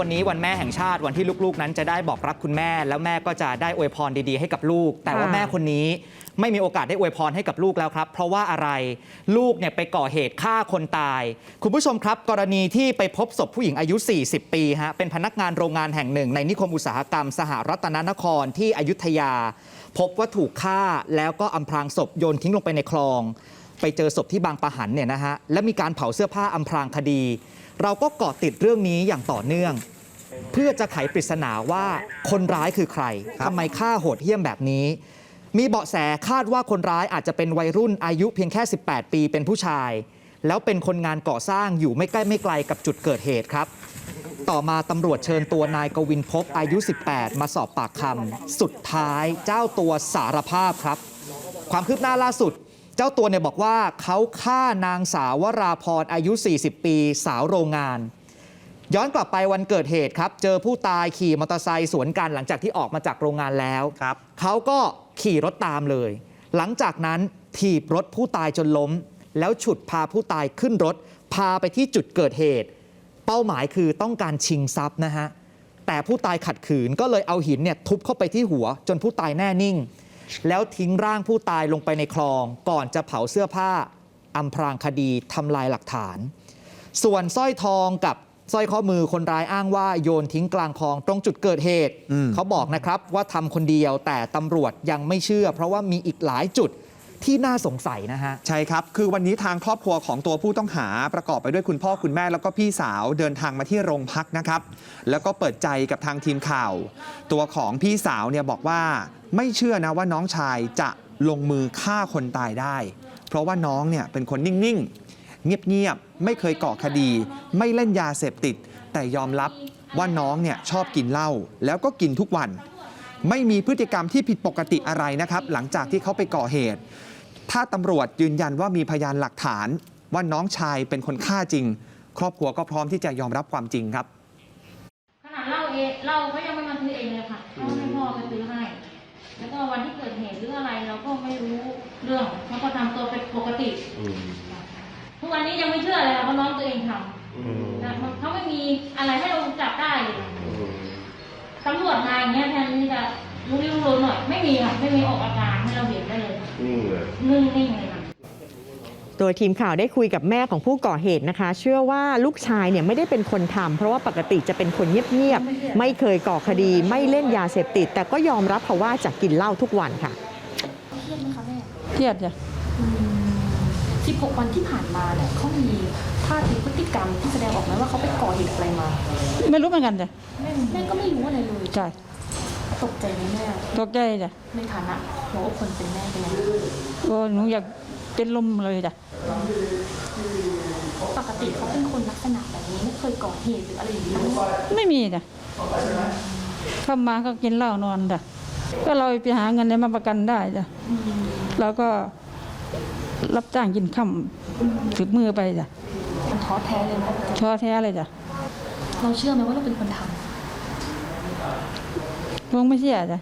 วันนี้วันแม่แห่งชาติวันที่ลูกๆ นั้นจะได้บอกรักคุณแม่ แล้วแม่ก็จะได้อวยพรดีๆ ให้กับลูก แต่ว่าค่ะแม่คนนี้ไม่มีโอกาสได้อวยพรให้กับลูกแล้วครับ เพราะว่าอะไรลูกเนี่ยไปก่อเหตุฆ่าคนตาย คุณผู้ชมครับ กรณีที่ไปพบศพผู้หญิงอายุ 40 ปีฮะเป็นพนักงานโรงงานแห่งหนึ่ง ในนิคมอุตสาหกรรม สหรัตนนครที่อยุธยา พบว่าถูกฆ่าแล้วก็อำพรางศพโยนทิ้งลงไปในคลอง ไปเจอศพที่บางปะหันเนี่ยนะฮะและมีการเผาเสื้อผ้าอำพรางคดี เราก็เกาะติดเรื่องนี้อย่างต่อเนื่อง เพื่อจะไขปริศนาว่าคนร้ายคือใครทำไมฆ่าโหดเหี้ยมแบบนี้ มีเบาะแสคาดว่าคนร้ายอาจจะเป็นวัยรุ่นอายุเพียงแค่ 18 ปีเป็นผู้ชาย แล้วเป็นคนงานก่อสร้างอยู่ไม่ใกล้ไม่ไกลกับจุดเกิดเหตุครับต่อมาตำรวจเชิญตัวนายกวินพบอายุ 18 มาสอบปากคำสุดท้ายเจ้าตัวสารภาพครับ ความคืบหน้าล่าสุด เจ้าตัวเนี่ยบอกว่าเขาฆ่านางสาววราพรอายุ 40 ปีสาวโรงงาน ย้อนกลับไปวันเกิดเหตุครับ เจอผู้ตายขี่มอเตอร์ไซค์สวนกันหลังจากที่ออกมาจากโรงงานแล้วครับเขาก็ขี่รถตามเลย หลังจากนั้นถีบรถผู้ตายจนล้ม แล้วฉุดพาผู้ตายขึ้นรถ พาไปที่จุดเกิดเหตุ เป้าหมายคือต้องการชิงทรัพย์นะฮะแต่ผู้ตายขัดขืนก็เลยเอาหินเนี่ยทุบเข้าไปที่หัว จนผู้ตายแน่นิ่ง แล้วทิ้งร่างผู้ตายลงไปในคลอง ก่อนจะเผาเสื้อผ้าอำพรางคดีทำลายหลักฐาน ส่วนสร้อยทองกับสร้อยข้อมือคนร้ายอ้างว่าโยนทิ้งกลางคลองตรงจุดเกิดเหตุอืมเขาบอกนะครับว่าทำคนเดียวแต่ตำรวจยังไม่เชื่อ เพราะว่ามีอีกหลายจุด ที่น่าสงสัยนะฮะ ใช่ครับ คือวันนี้ทางครอบครัวของตัวผู้ต้องหาประกอบไปด้วยคุณพ่อคุณแม่แล้วก็พี่สาวเดินทางมาที่โรงพักนะครับ แล้วก็เปิดใจกับทางทีมข่าว ตัวของพี่สาวเนี่ยบอกว่าไม่เชื่อนะว่าน้องชายจะลงมือฆ่าคนตายได้ เพราะว่าน้องเนี่ยเป็นคนนิ่งๆ เงียบๆ ไม่เคยก่อคดี ไม่เล่นยาเสพติด แต่ยอมรับว่าน้องเนี่ยชอบกินเหล้าแล้วก็กินทุกวัน ไม่มีพฤติกรรมที่ผิดปกติอะไรนะครับ หลังจากที่เขาไปก่อเหตุ ถ้าตำรวจยืนยันว่ามีพยานหลักฐานว่าน้องชายเป็นคนฆ่าจริง ครอบครัวก็พร้อมที่จะยอมรับความจริงครับ ขนาดเหล้าเองเหล้าก็ยังไม่มาซื้อเองเลยค่ะเขาให้พ่อไปซื้อให้ แล้วก็วันที่เกิดเหตุหรืออะไรเราก็ไม่รู้เรื่องเขาก็ทำตัวเป็นปกติทุกวันนี้ยังไม่เชื่อเลยค่ะเพราะน้องตัวเองทำแต่เขาไม่มีอะไรให้เราจับได้เลยตำรวจมาอย่างเงี้ยแทนที่จะรู้เรื่องรู้หน่อย ไม่มีค่ะไม่มีออกอาการให้เราเห็นได้เลยนิ่งเลย นิ่งนิ่งๆเลยค่ะ โดยทีมข่าวได้คุยกับแม่ของผู้ก่อเหตุนะคะ เชื่อว่าลูกชายเนี่ยไม่ได้เป็นคนทำเพราะว่าปกติจะเป็นคนเงียบๆ ไม่เคยก่อคดีไม่เล่นยาเสพติด แต่ก็ยอมรับค่ะว่าจะกินเหล้าทุกวันค่ะ เครียดไหมคะแม่ เครียดจ้ะ 16 วันที่ผ่านมาเนี่ยเขามีท่าทีพฤติกรรมที่แสดงออกไหมว่าเขาไปก่อเหตุอะไรมาไม่รู้เหมือนกันจ้ะแม่แม่ก็ไม่รู้อะไรเลยใช่ตกใจไหมแม่ตกใจจ้ะในฐานะหัวอกคนเป็นแม่เป็นไงก็หนูอยากเป็นลมเลยจ้ะปกติเขาเป็นคนลักษณะแบบนี้ไม่เคยก่อเหตุหรืออะไรอย่างนี้ไม่มีจ้ะเข้ามาก็กินเหล้านอนจ้ะก็เราไปหาเงินได้มาประกันได้จ้ะแล้วก็ รับจ้างกินข้าถือมือไปจ้ะมันท้อแท้เลยนะท้อแท้เลยจ้ะเราเชื่อไหมว่าเราเป็นคนทำคงไม่เชื่อจ้ะ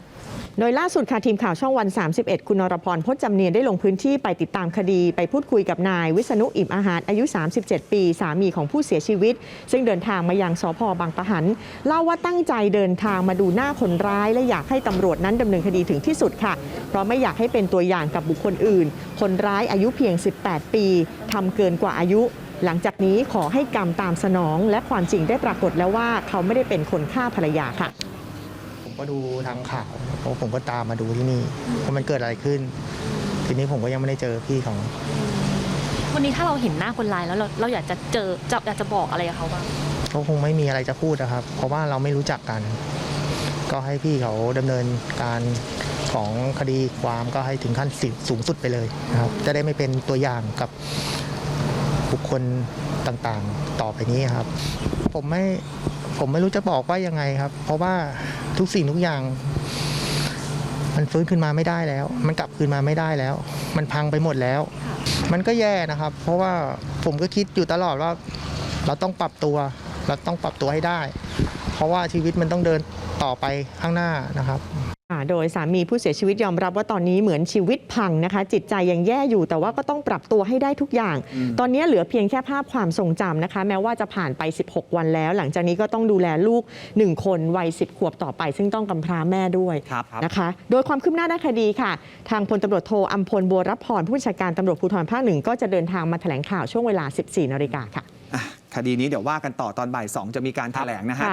โดยล่าสุดค่ะทีมข่าวช่องวัน 31 คุณนรพรพจน์จำเนียนได้ลงพื้นที่ไปติดตามคดี ไปพูดคุยกับนาย วิษณุอิ่มอาหารอายุ 37 ปี สามีของผู้เสียชีวิต ซึ่งเดินทางมายังสพบางปะหัน เล่าว่าตั้งใจเดินทางมาดูหน้าคนร้าย และอยากให้ตำรวจนั้นดำเนินคดีถึงที่สุดค่ะ เพราะไม่อยากให้เป็นตัวอย่างกับบุคคลอื่น คนร้ายอายุเพียง 18 ปีทำเกินกว่าอายุ หลังจากนี้ขอให้กรรมตามสนอง และความจริงได้ปรากฏแล้วว่าเขาไม่ได้เป็นคนฆ่าภรรยาค่ะ ผมก็ดูทางข่าวเพราะผมก็ตามมาดูที่นี่ว่ามันเกิดอะไรขึ้น ทีนี้ผมก็ยังไม่ได้เจอพี่เขาวันนี้ถ้าเราเห็นหน้าคนร้ายแล้วเราเราอยากจะเจอจะอยากจะบอกอะไรกับเขาบ้างเขาคงไม่มีอะไรจะพูดนะครับ เพราะว่าเราไม่รู้จักกัน ก็ให้พี่เขาดำเนินการของคดีความก็ให้ถึงขั้นสูงสุดไปเลยนะครับ จะได้ไม่เป็นตัวอย่างกับบุคคลต่างๆ ต่อไปนี้ครับ ผมไม่ ผมไม่รู้จะบอกว่ายังไงครับ เพราะว่าทุกสิ่งทุกอย่าง มันฟื้นขึ้นมาไม่ได้แล้ว มันกลับคืนมาไม่ได้แล้ว มันพังไปหมดแล้ว มันก็แย่นะครับ เพราะว่าผมก็คิดอยู่ตลอดว่า เราต้องปรับตัว เราต้องปรับตัวให้ได้ เพราะว่าชีวิตมันต้องเดินต่อไปข้างหน้านะครับ โดยสามีผู้เสียชีวิตยอมรับว่าตอนนี้เหมือนชีวิตพังนะคะ จิตใจยังแย่อยู่แต่ว่าก็ต้องปรับตัวให้ได้ทุกอย่าง ตอนนี้เหลือเพียงแค่ภาพความทรงจำนะคะ แม้ว่าจะผ่านไป 16 วันแล้ว หลังจากนี้ก็ต้องดูแลลูก 1 คนวัย 10 ขวบต่อไป ซึ่งต้องกำพร้าแม่ด้วยครับนะคะ โดยความคืบหน้าด้านคดีค่ะ ทางพลตำรวจโทอัมพลบัวรับพรผู้บัญชาการตำรวจภูธรภาคหนึ่งก็จะเดินทางมาแถลงข่าวช่วงเวลา 14นาฬิกาค่ะอะคดีนี้เดี๋ยวว่ากันต่อตอนบ่ายสองจะมีการแถลงนะฮะ